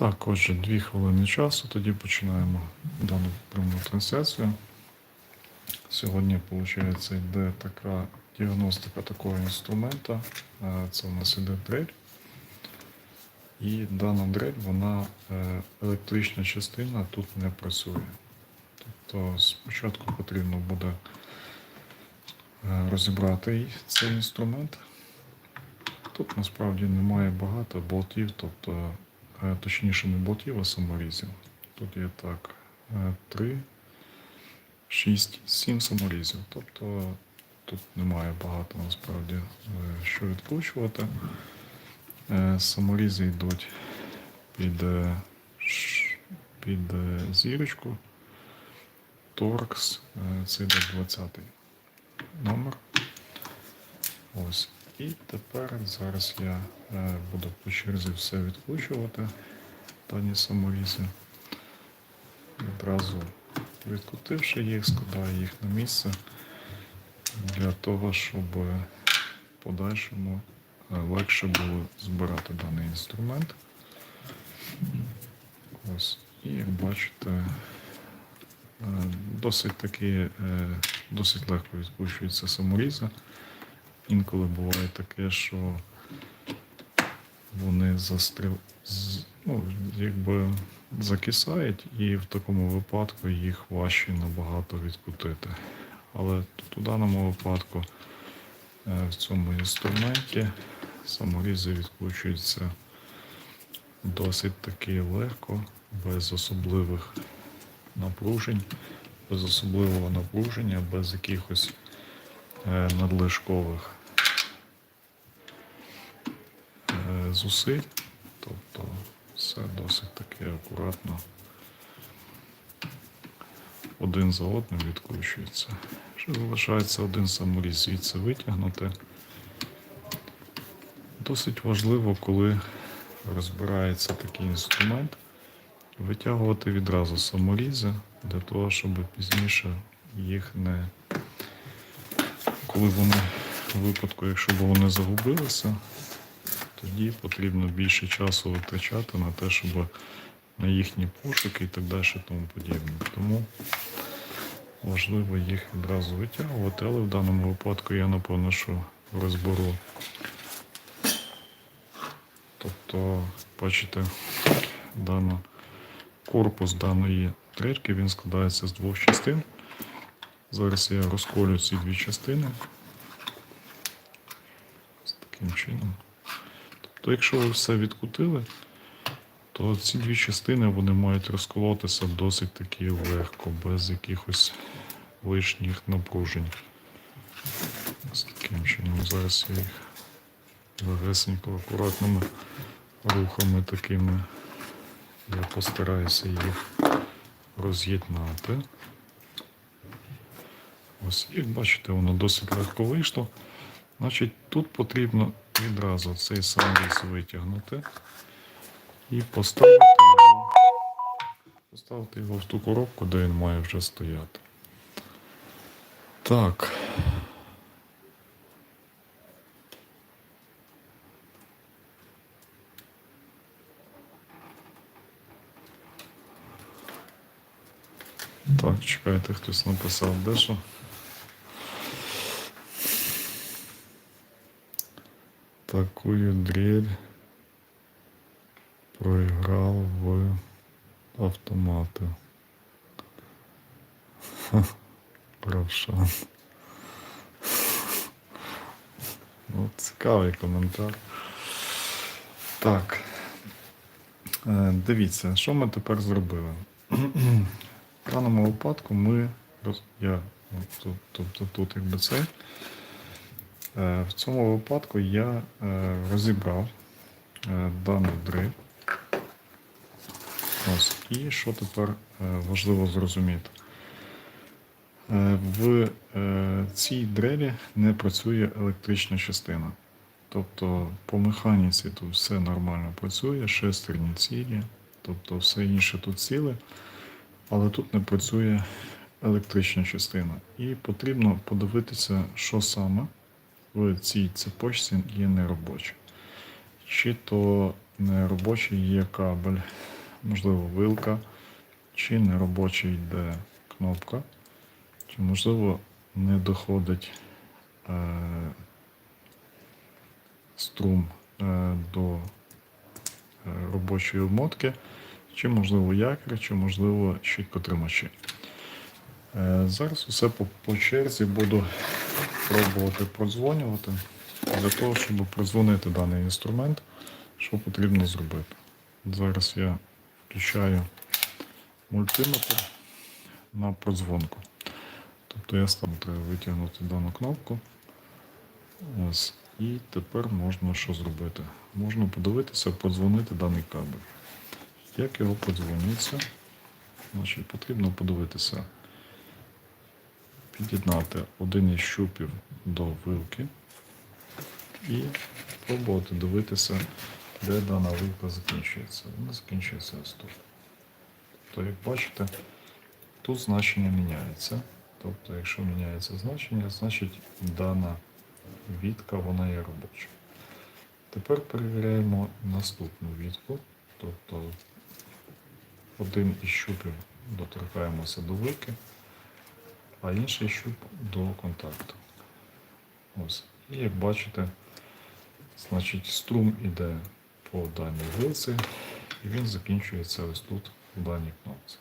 Так, отже, дві хвилини часу, тоді починаємо дану пряму трансляцію. Сьогодні, виходить, йде така діагностика такого інструмента. Е, Це у нас іде дрель. І дана дрель, вона е, електрична частина тут не працює. Тобто спочатку потрібно буде е, розібрати цей інструмент. Тут насправді немає багато болтів, тобто, точніше не болтів, а саморізів. Тут є так 3, 6, 7 саморізів. Тобто тут немає багато насправді е, що відкручувати. Е, Саморізи йдуть під, е, під е, зірочку. Торкс, е, це йде 20 номер. Ось. І тепер зараз я е, буду по черзі все відкручувати, дані саморізи. Відразу відкрутивши їх, складаю їх на місце для того, щоб в подальшому е, легше було збирати даний інструмент. Ось. І як бачите, е, досить таки досить легко відкручується саморізи. Інколи буває таке, що вони застріл... ну, якби закисають, і в такому випадку їх важче набагато відкрутити. Але тут у даному випадку е, в цьому інструменті саморізи відкручуються досить таки легко, без особливих напружень, без особливого напруження, без якихось е, надлишкових е, зусиль. Тобто все досить таки акуратно. Один за одним відкручується. Ще залишається один саморіз звідси витягнути. Досить важливо, коли розбирається такий інструмент, витягувати відразу саморізи для того, щоб пізніше їх не коли вони в випадку, якщо б вони загубилися, тоді потрібно більше часу витрачати на те, щоб на їхні пошуки і так далі тому подібне. Тому важливо їх відразу витягувати, але в даному випадку я напевно, що розберу. Тобто, бачите, дана, корпус даної трельки він складається з двох частин. Зараз я розколю ці дві частини. Ось таким чином. Тобто, якщо ви все відкутили, то ці дві частини вони мають розколотися досить таки легко, без якихось лишніх напружень. Ось таким чином. Зараз я їх легесенько, акуратними рухами такими я постараюся їх роз'єднати. Ось, як бачите, воно досить легко вийшло. Значить, тут потрібно відразу цей ліс витягнути і поставити його, поставити його в ту коробку, де він має вже стояти. Так. Так, чекайте, хтось написав, де Такую дрель проиграл в автоматы. Равшан. Ну, цікавий коментар. Так. Е, Дивіться, що ми тепер зробили. В даному випадку ми я ну, тут, тобто тут якби це. Е, В цьому випадку я е, розібрав е, дану дрель. Ось. І що тепер важливо зрозуміти? В цій дрелі не працює електрична частина. Тобто по механіці тут все нормально працює, шестерні цілі, тобто все інше тут ціле, але тут не працює електрична частина. І потрібно подивитися, що саме в цій цепочці є неробоче. Чи то неробочий є кабель, можливо, вилка, чи неробочий йде кнопка, чи можливо не доходить е, струм е, до е, робочої обмотки, чи можливо якір, чи можливо щіткотримачі. Е, Зараз усе по, по черзі буду пробувати продзвонювати. Для того, щоб продзвонити даний інструмент, що потрібно зробити. Зараз я включаю мультиметр на продзвонку. Тобто я ставлю, треба витягнути дану кнопку. Ось. І тепер можна що зробити? Можна подивитися, подзвонити даний кабель. Як його подзвонюється? Значить, потрібно подивитися, під'єднати один із щупів до вилки і пробувати дивитися, де дана вилка закінчується. Вона закінчується ось тут. Тобто, як бачите, тут значення міняється. Тобто, якщо міняється значення, значить дана відка вона є робоча. Тепер перевіряємо наступну відку. Тобто один із щупів доторкаємося до вилки, а інший щуп до контакту. Ось. І як бачите, значить струм іде по даній вилці, і він закінчується ось тут, в даній кнопці.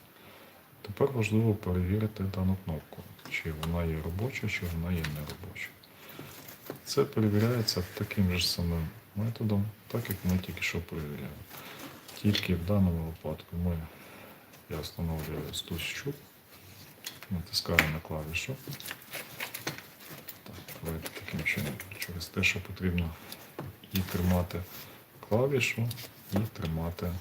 Тепер важливо перевірити дану кнопку, чи вона є робоча, чи вона є неробоча. Це перевіряється таким же самим методом, так як ми тільки що перевіряли. Тільки в даному випадку ми, я встановлюю ось тут щуп, натискаю на клавішу. Так, давайте таким чином. Через те, що потрібно і тримати клавішу, і тримати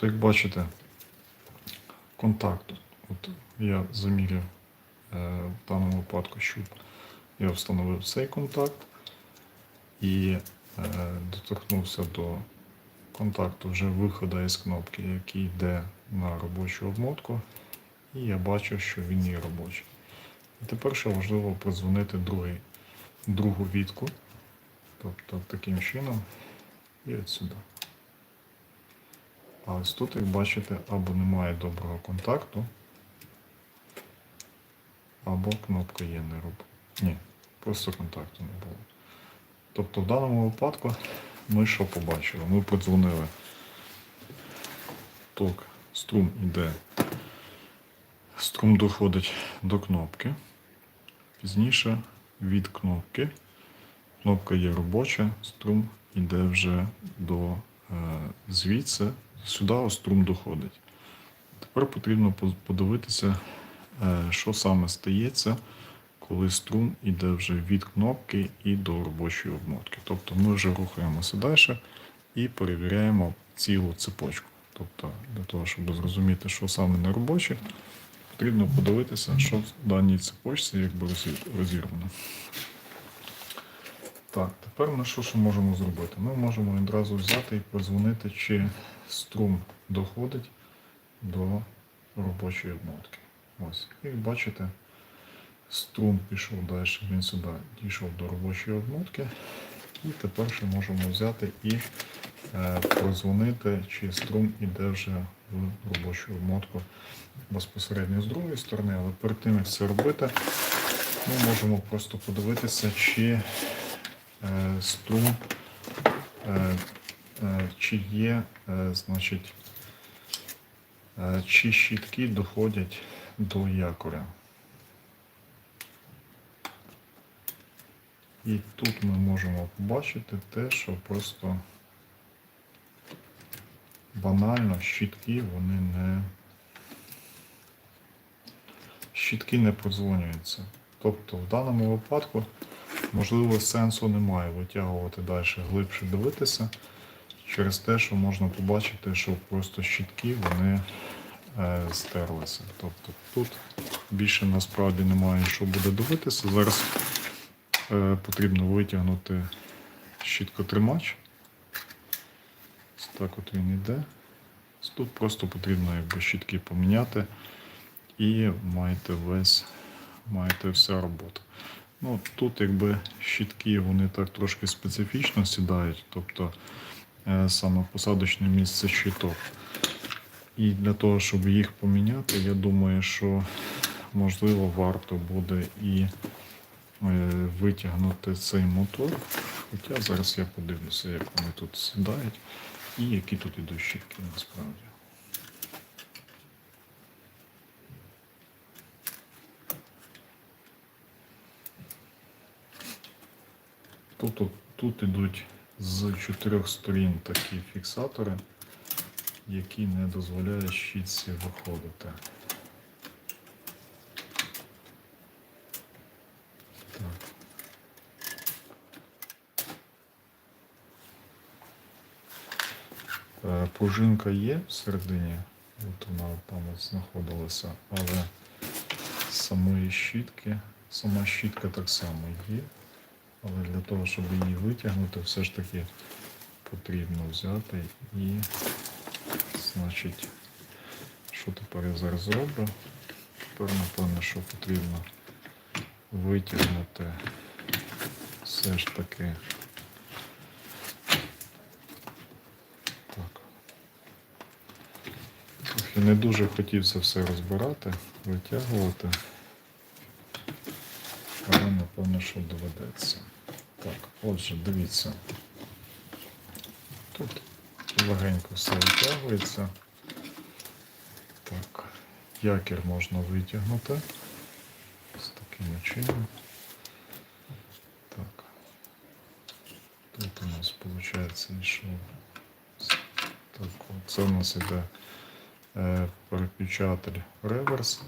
Тобто, як бачите, контакт, от я заміряв е, в даному випадку щуп, я встановив цей контакт і е, доторкнувся до контакту вже виходу із кнопки, який йде на робочу обмотку, і я бачу, що він є робочий. І тепер ще важливо подзвонити другий, другу відку, тобто таким чином і от сюди. А ось тут, як бачите, або немає доброго контакту, або кнопка є не робить. Ні, просто контакту не було. Тобто в даному випадку ми що побачили? Ми подзвонили. Ток, струм іде. Струм доходить до кнопки. Пізніше від кнопки. Кнопка є робоча, струм іде вже до е, звідси, сюди струм доходить. Тепер потрібно подивитися, що саме стається, коли струм іде вже від кнопки і до робочої обмотки. Тобто ми вже рухаємося далі і перевіряємо цілу цепочку. Тобто, для того, щоб зрозуміти, що саме не робоче, потрібно подивитися, що в даній цепочці якби розірвано. Так, тепер ми що, що можемо зробити? Ми можемо одразу взяти і подзвонити, чи струм доходить до робочої обмотки. Ось. Як бачите, струм пішов далі, він сюди дійшов до робочої обмотки. І тепер ще можемо взяти і е, прозвонити, чи струм іде вже в робочу обмотку безпосередньо з другої сторони, але перед тим як це робити, ми можемо просто подивитися, чи е, струм, е, е, чи є, е, значить, е, чи щітки доходять до якоря. І тут ми можемо побачити те, що просто банально щітки вони не щітки не продзвонюються. Тобто в даному випадку, можливо, сенсу немає витягувати далі глибше дивитися через те, що можна побачити, що просто щітки вони стерлися. Тобто тут більше насправді немає що буде дивитися. Зараз е, потрібно витягнути щіткотримач. Так от він йде. Тут просто потрібно якби щітки поміняти і маєте весь, маєте вся робота. Ну, тут якби щітки вони так трошки специфічно сідають, тобто е, саме посадочне місце щиток. І для того, щоб їх поміняти, я думаю, що можливо варто буде і е, витягнути цей мотор. Хоча зараз я подивлюся, як вони тут сідають і які тут ідуть щітки насправді. Тут, тут, тут ідуть з чотирьох сторін такі фіксатори, які не дозволяють щітці виходити. Так. Е, є всередині, от вона там от знаходилася, але самої щітки, сама щітка так само є. Але для того, щоб її витягнути, все ж таки потрібно взяти і, значить, що тепер я зараз зроблю? Тепер, напевно, що потрібно витягнути все ж таки. Так. Трохи не дуже хотів це все розбирати, витягувати. Але напевно, що доведеться. Так, отже, дивіться. Тут легенько все витягується. Так, якір можна витягнути. З таким чином. Так. Тут у нас виходить йшов. Так, це у нас іде е, переключатель реверс.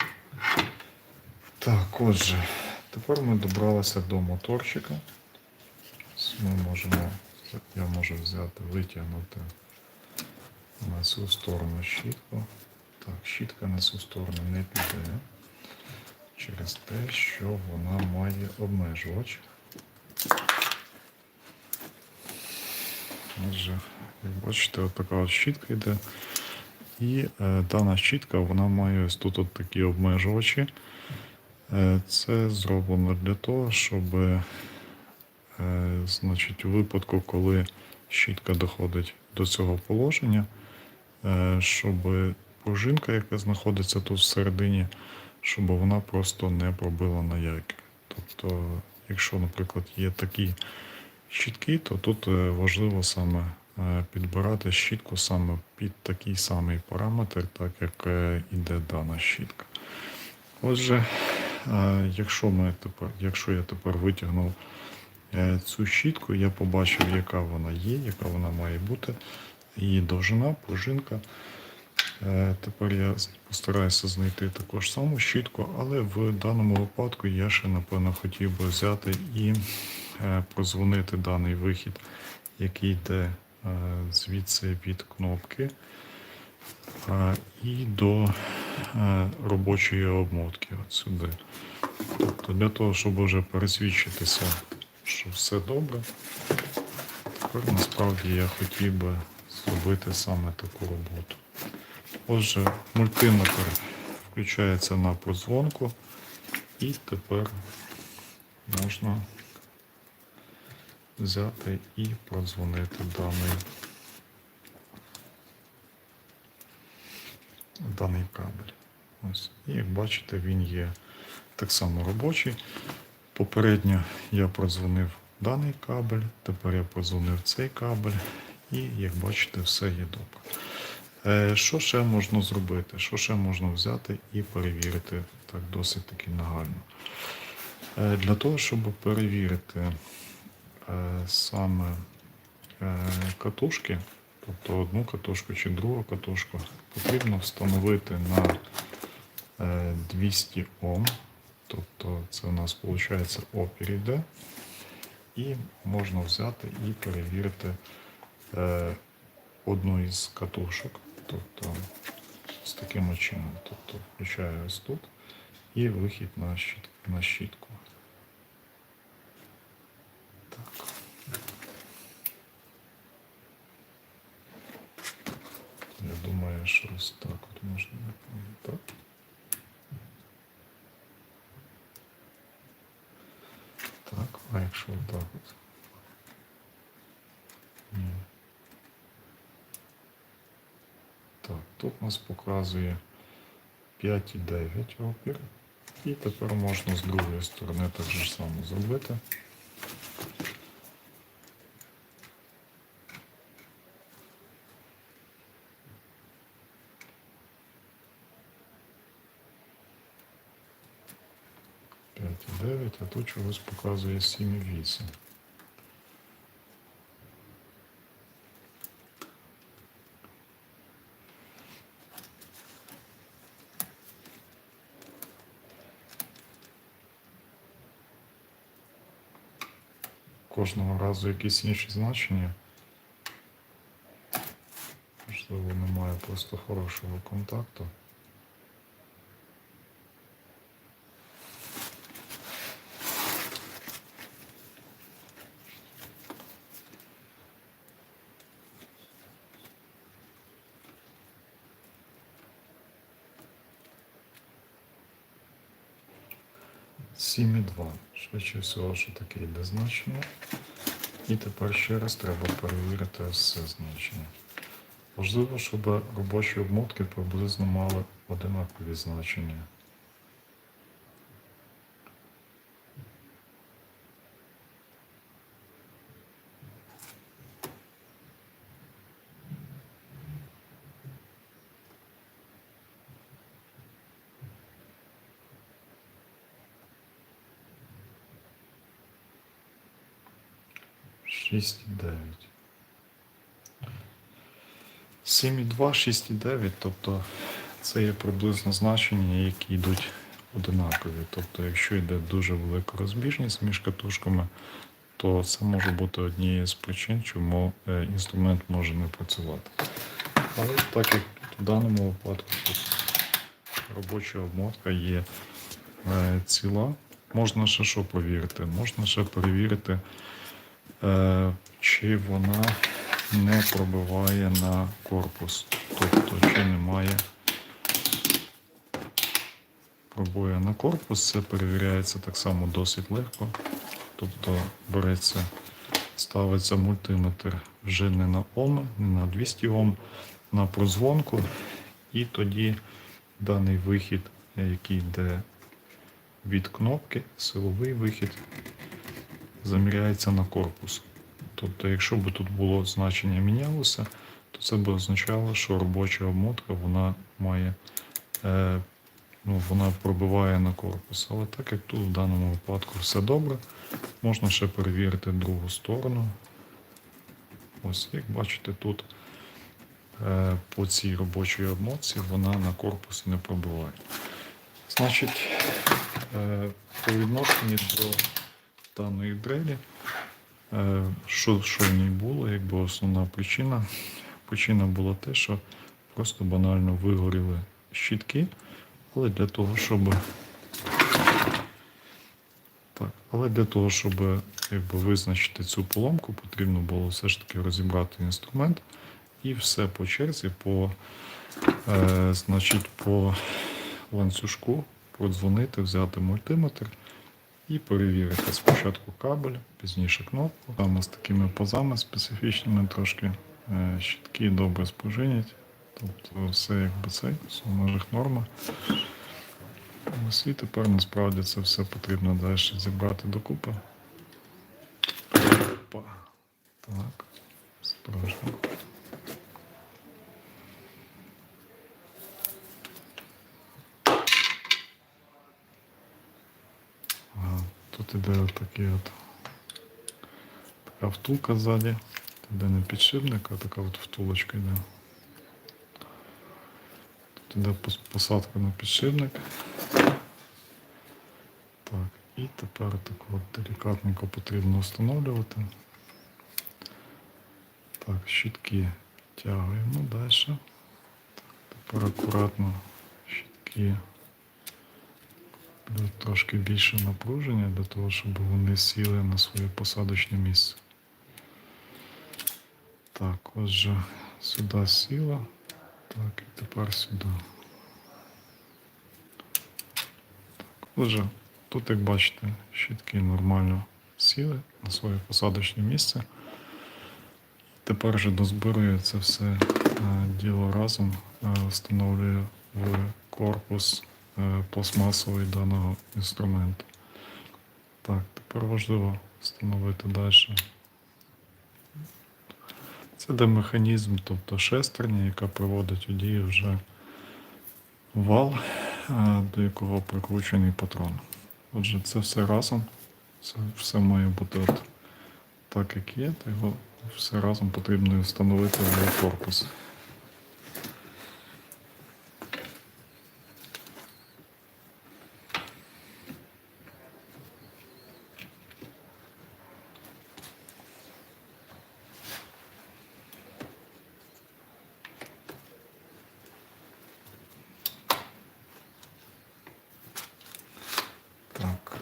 Так, отже, тепер ми добралися до моторчика. Ми можемо, я можу взяти, витягнути на цю сторону щітку. Так, щітка на цю сторону не піде через те, що вона має обмежувач. Отже, як бачите, от така щітка йде. І е, дана щітка вона має ось тут от такі обмежувачі. Е, Це зроблено для того, щоб е, значить, у випадку, коли щітка доходить до цього положення, щоб пружинка, яка знаходиться тут всередині, щоб вона просто не пробила на яйки. Тобто, якщо, наприклад, є такі щітки, то тут е, важливо саме е, підбирати щітку саме під такий самий параметр, так як е, іде дана щітка. Отже, е, якщо, ми тепер, якщо я тепер витягнув е, цю щітку, я побачив, яка вона є, яка вона має бути, її довжина, пружинка. Е, Тепер я постараюся знайти також саму щітку, але в даному випадку я ще, напевно, хотів би взяти і е, прозвонити даний вихід, який йде е, звідси від кнопки і до робочої обмотки от сюди. Тобто для того, щоб вже пересвідчитися, що все добре, тепер насправді я хотів би зробити саме таку роботу. Отже, мультиметр включається на прозвонку, і тепер можна взяти і продзвонити даний, даний кабель. Ось. І як бачите, він є так само робочий. Попередньо я продзвонив даний кабель, тепер я продзвонив цей кабель, і як бачите, все є добре. Е, Що ще можна зробити? Що ще можна взяти і перевірити так досить таки нагально? Е, Для того, щоб перевірити е, саме катушки, тобто одну катушку чи другу катушку, потрібно встановити на е, 200 Ом. Тобто це у нас виходить опір йде. І можна взяти і перевірити е, одну із катушок. Тобто з таким чином. Тобто включаю ось тут і вихід на, щит, на щітку. Так. Я думаю, що ось так от можна так. Так, а якщо отак от. Ні. Так, тут нас показує 5,9 опір. І тепер можна з другої сторони так же само зробити. П'ять і дев'ять, а тут чогось показує 7,8. Кожного разу якісь інші значення. Можливо, немає просто хорошого контакту. Сім і два. Швидше всього, що таке йде значення. І тепер ще раз треба перевірити все значення. Важливо, щоб робочі обмотки приблизно мали одинакові значення. Шість і дев'ять. 7,2, 6,9, тобто це є приблизно значення, які йдуть одинакові. Тобто, якщо йде дуже велика розбіжність між катушками, то це може бути однією з причин, чому е, інструмент може не працювати. Але так як в даному випадку робоча обмотка є е, ціла, можна ще що перевірити? Можна ще перевірити, е, чи вона не пробиває на корпус. Тобто, чи немає пробою на корпус, це перевіряється так само досить легко. Тобто береться, ставиться мультиметр вже не на Ом, не на 200 Ом, на прозвонку, і тоді даний вихід, який йде від кнопки, силовий вихід, заміряється на корпус. Тобто, якщо б тут було значення мінялося, то це б означало, що робоча обмотка вона має, е, ну, вона пробиває на корпус. Але так як тут в даному випадку все добре, можна ще перевірити другу сторону. Ось, як бачите, тут е, по цій робочій обмотці вона на корпус не пробиває. Значить, е, по відношенню до даної дрелі. Е, Що, що в ній було, якби основна причина? Причина була те, що просто банально вигоріли щітки, але для того, щоб так, але для того, щоб якби, визначити цю поломку, потрібно було все ж таки розібрати інструмент і все по черзі, по, е, значить, по ланцюжку продзвонити, взяти мультиметр і перевірити спочатку кабель, пізніше кнопку. Саме з такими пазами специфічними трошки е, щітки добре спожинять. Тобто все якби це, в межах норми. Ось і тепер насправді це все потрібно далі зібрати докупи. Опа. Так, осторожно. Тут іде от така втулка ззаді. Тут іде не підшипник, а така от втулочка йде. Тут пос- посадка на підшипник. Так, і тепер так от делікатненько потрібно встановлювати. Так, щітки тягуємо далі. Тепер акуратно щітки трошки більше напруження для того, щоб вони сіли на своє посадочне місце. Так, отже, сюди сіла. Так, і тепер сюди. Так, отже, тут, як бачите, щітки нормально сіли на своє посадочне місце. Тепер вже дозбирую це все е, діло разом, е, встановлюю в корпус пластмасовий даного інструменту. Так, тепер важливо встановити далі. Це де механізм, тобто шестерня, яка приводить у дію вже вал, е, до якого прикручений патрон. Отже, це все разом. Це все має бути от так, як є, то його все разом потрібно встановити в корпус. Так.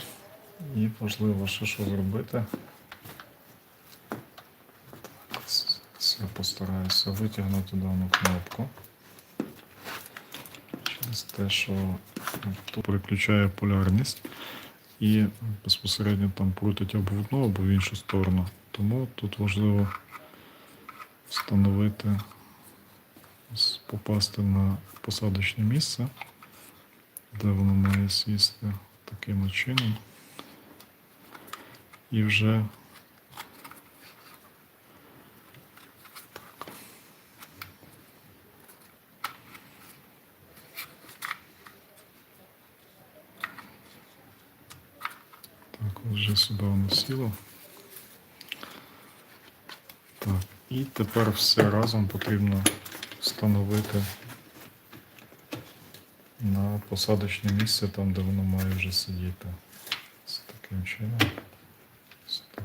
І важливо ще що зробити. Так, я постараюся витягнути дану кнопку. Через те, що тут переключає полярність і безпосередньо там крутить або в одну, або в іншу сторону. Тому тут важливо встановити, попасти на посадочне місце, де воно має сісти таким чином. І вже Так, вже сюди воно сіло. Так, і тепер все разом потрібно встановити на посадочне місце, там, де воно має вже сидіти. З таким чином. Ось так.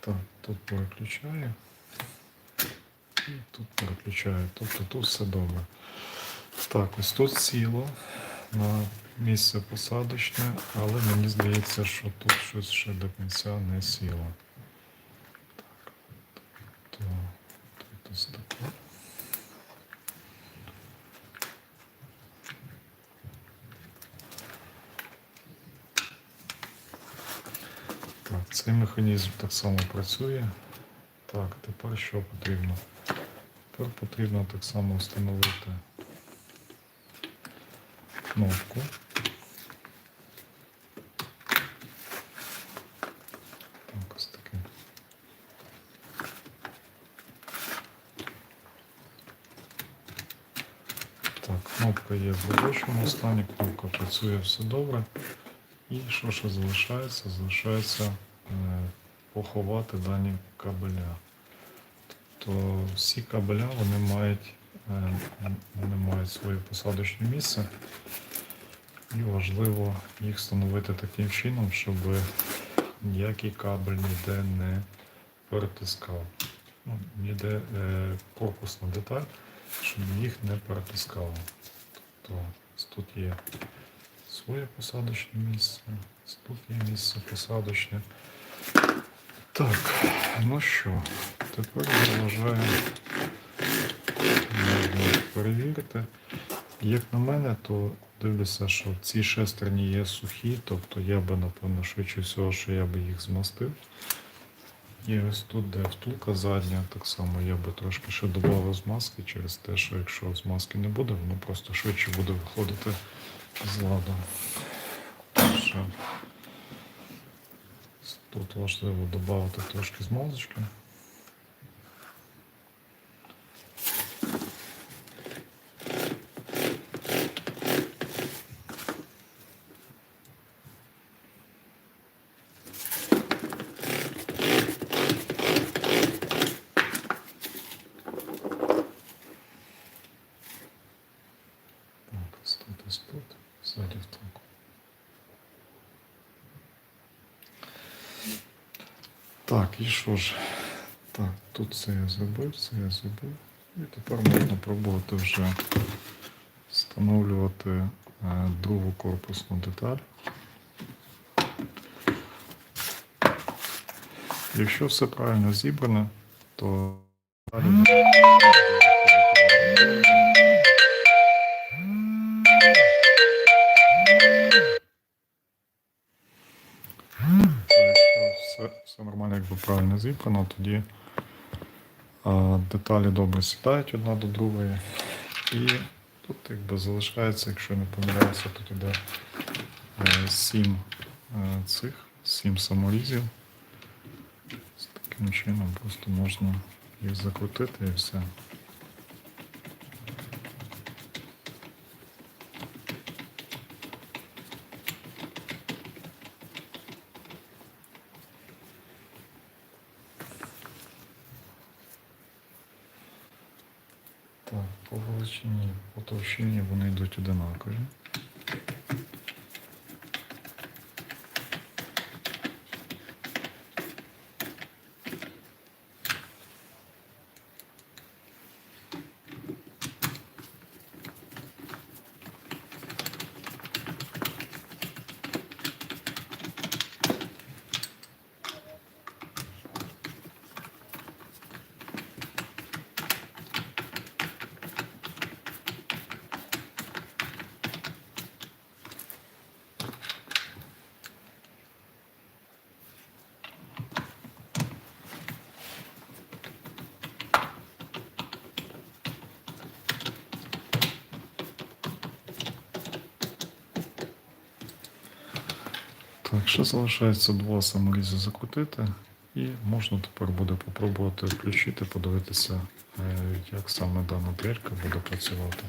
Так, тут переключаю. І тут переключаю. Тобто тут все добре. Так, ось тут сіло на місце посадочне, але мені здається, що тут щось ще до кінця не сіло. Так, то тут ось таке. Так, цей механізм так само працює. Так, тепер що потрібно? Тепер потрібно так само встановити кнопку. Так, ось таке. Так, кнопка є в робочому стані, кнопка працює все добре. І що ще залишається? Залишається поховати дані кабеля. Тобто всі кабеля вони мають, е, вони мають своє посадочне місце. І важливо їх встановити таким чином, щоб ніякий кабель ніде не перетискав. Ну, ніде е, корпусна деталь, щоб їх не перетискало. Тобто тут є своє посадочне місце, тут є місце посадочне. Так, ну що, тепер я вважаю, можна перевірити. Як на мене, то дивлюся, що ці шестерні є сухі, тобто я би, напевно, швидше всього, що я би їх змастив. І ось тут, де втулка задня, так само я би трошки ще додав змазки через те, що якщо змазки не буде, воно просто швидше буде виходити з ладу. Тут важливо додати трошки змазочки. Так, ось тут, ось тут, ззаді втулку. Так, і що ж? Так, тут це я зробив, це я зробив. І тепер можна пробувати вже встановлювати е, другу корпусну деталь. Якщо все правильно зібране, то далі. Все правильно зібрано, тоді деталі добре сідають одна до другої. І тут якби залишається, якщо не помиляюся, тут іде е, сім е, цих, сім саморізів. З таким чином просто можна їх закрутити і все. По величині, по товщині вони йдуть одинакові. Ще залишається два саморізи закрутити, і можна тепер буде попробувати включити, подивитися, е, як саме дана трелька буде працювати.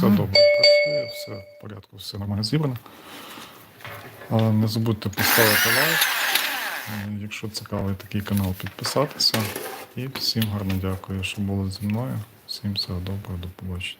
Все добре працює, все в порядку, все нормально зібрано. Не забудьте поставити лайк. Е, Якщо цікавий такий канал, підписатися. І всім гарно дякую, що були зі мною. Всім всього доброго, до побачення.